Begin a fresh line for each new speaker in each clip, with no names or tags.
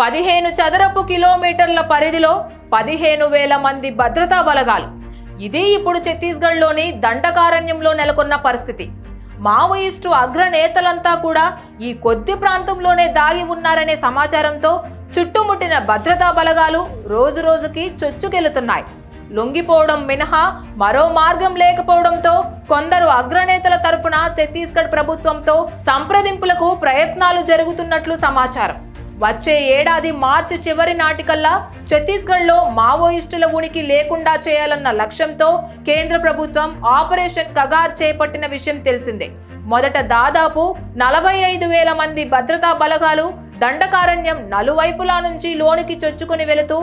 పదిహేను చదరపు కిలోమీటర్ల పరిధిలో పదిహేను వేల మంది భద్రతా బలగాలు. ఇది ఇప్పుడు ఛత్తీస్గఢ్లోని దండకారణ్యంలో నెలకొన్న పరిస్థితి. మావోయిస్టు అగ్రనేతలంతా కూడా ఈ కొద్ది ప్రాంతంలోనే దాగి ఉన్నారనే సమాచారంతో చుట్టుముట్టిన భద్రతా బలగాలు రోజు రోజుకి చొచ్చుకెళ్తున్నాయి. లొంగిపోవడం మినహా మరో మార్గం లేకపోవడంతో కొందరు అగ్రనేతల తరపున ఛత్తీస్గఢ్ ప్రభుత్వంతో సంప్రదింపులకు ప్రయత్నాలు జరుగుతున్నట్లు సమాచారం. వచ్చే ఏడాది మార్చి చివరి నాటికల్లా ఛత్తీస్గఢ్లో మావోయిస్టుల ఉనికి లేకుండా చేయాలన్న లక్ష్యంతో కేంద్ర ప్రభుత్వం ఆపరేషన్ కగార్ చేపట్టిన విషయం తెలిసిందే. మొదట దాదాపు నలభై ఐదు వేల మంది భద్రతా బలగాలు దండకారణ్యం నలువైపులా నుంచి లోనికి చొచ్చుకుని వెళుతూ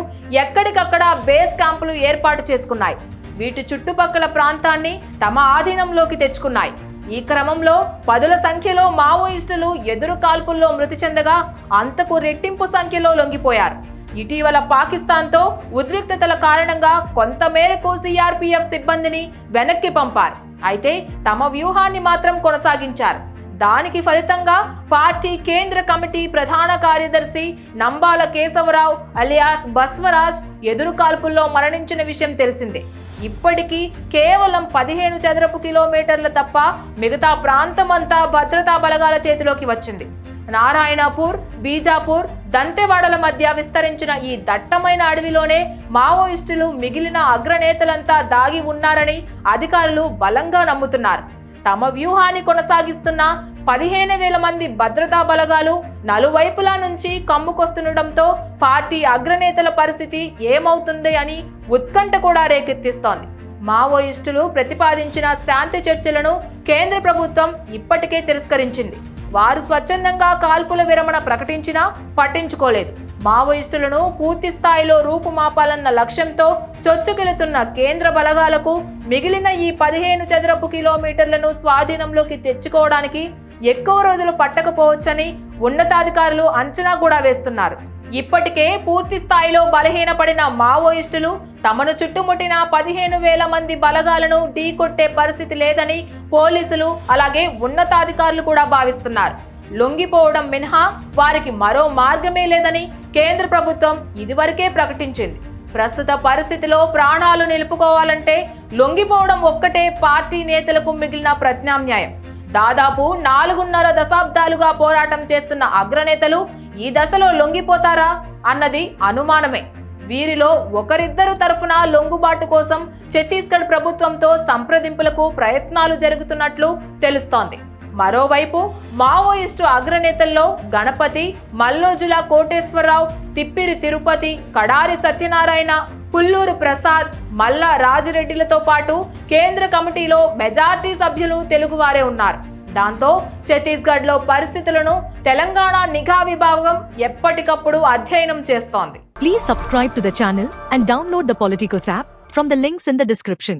ఎక్కడికక్కడ బేస్ క్యాంపులు ఏర్పాటు చేసుకున్నాయి. వీటి చుట్టుపక్కల ప్రాంతాన్ని తమ ఆధీనంలోకి తెచ్చుకున్నాయి. ఈ క్రమంలో పదుల సంఖ్యలో మావోయిస్టులు ఎదురు కాల్పుల్లో మృతి చెందగా అంతకు రెట్టింపు సంఖ్యలో లొంగిపోయారు. ఇటీవల పాకిస్తాన్తో ఉద్రిక్తతల కారణంగా కొంతమేరకు సిఆర్పిఎఫ్ సిబ్బందిని వెనక్కి పంపారు. అయితే తమ వ్యూహాన్ని మాత్రం కొనసాగించారు. దానికి ఫలితంగా పార్టీ కేంద్ర కమిటీ ప్రధాన కార్యదర్శి నంబాల కేశవరావు అలియాస్ బస్వరాజ్ ఎదురు కాల్పుల్లో మరణించిన విషయం తెలిసిందే. ఇప్పటికీ కేవలం పదిహేను చదరపు కిలోమీటర్ల తప్ప మిగతా ప్రాంతమంతా భద్రతా బలగాల చేతిలోకి వచ్చింది. నారాయణపూర్ బీజాపూర్ దంతెవాడల మధ్య విస్తరించిన ఈ దట్టమైన అడవిలోనే మావోయిస్టులు మిగిలిన అగ్రనేతలంతా దాగి ఉన్నారని అధికారులు బలంగా నమ్ముతున్నారు. తమ వ్యూహాన్ని కొనసాగిస్తున్న పదిహేను వేల మంది భద్రతా బలగాలు నలువైపులా నుంచి కమ్ముకొస్తుండటంతో పార్టీ అగ్రనేతల పరిస్థితి ఏమవుతుంది అని ఉత్కంఠ కూడా రేకెత్తిస్తోంది. మావోయిస్టులు ప్రతిపాదించిన శాంతి చర్చలను కేంద్ర ప్రభుత్వం ఇప్పటికే తిరస్కరించింది. వారు స్వచ్ఛందంగా కాల్పుల విరమణ ప్రకటించినా పట్టించుకోలేదు. మావోయిస్టులను పూర్తి స్థాయిలో రూపుమాపాలన్న లక్ష్యంతో చొచ్చుకెళుతున్న కేంద్ర బలగాలకు మిగిలిన ఈ పదిహేను చదరపు కిలోమీటర్లను స్వాధీనంలోకి తెచ్చుకోవడానికి ఎక్కువ రోజులు పట్టకపోవచ్చని ఉన్నతాధికారులు అంచనా కూడా వేస్తున్నారు. ఇప్పటికే పూర్తి స్థాయిలో బలహీనపడిన మావోయిస్టులు తమను చుట్టుముట్టిన పదిహేను వేల మంది బలగాలను ఢీకొట్టే పరిస్థితి లేదని పోలీసులు అలాగే ఉన్నతాధికారులు కూడా భావిస్తున్నారు. లొంగిపోవడం మినహా వారికి మరో మార్గమే లేదని కేంద్ర ప్రభుత్వం ఇదివరకే ప్రకటించింది. ప్రస్తుత పరిస్థితిలో ప్రాణాలు నిలుపుకోవాలంటే లొంగిపోవడం ఒక్కటే పార్టీ నేతలకు మిగిలిన ప్రత్యామ్నాయం. దాదాపు నాలుగున్నర దశాబ్దాలుగా పోరాటం చేస్తున్న అగ్రనేతలు ఈ దశలో లొంగిపోతారా అన్నది అనుమానమే. వీరిలో ఒకరిద్దరు తరఫున లొంగుబాటు కోసం ఛత్తీస్గఢ్ ప్రభుత్వంతో సంప్రదింపులకు ప్రయత్నాలు జరుగుతున్నట్లు తెలుస్తోంది. మరోవైపు మావోయిస్టు అగ్రనేతల్లో గణపతి మల్లోజుల కోటేశ్వరరావు తిప్పిరి తిరుపతి కడారి సత్యనారాయణ పుల్లూరు ప్రసాద్ మల్లా రాజిరెడ్డిలతో పాటు కేంద్ర కమిటీలో మెజార్టీ సభ్యులు తెలుగువారే ఉన్నారు. దాంతో ఛత్తీస్గఢ్లో పరిస్థితులను తెలంగాణ నిఘా విభాగం ఎప్పటికప్పుడు అధ్యయనం చేస్తోంది.
Please subscribe to the channel and download the Politicos app from the links in the description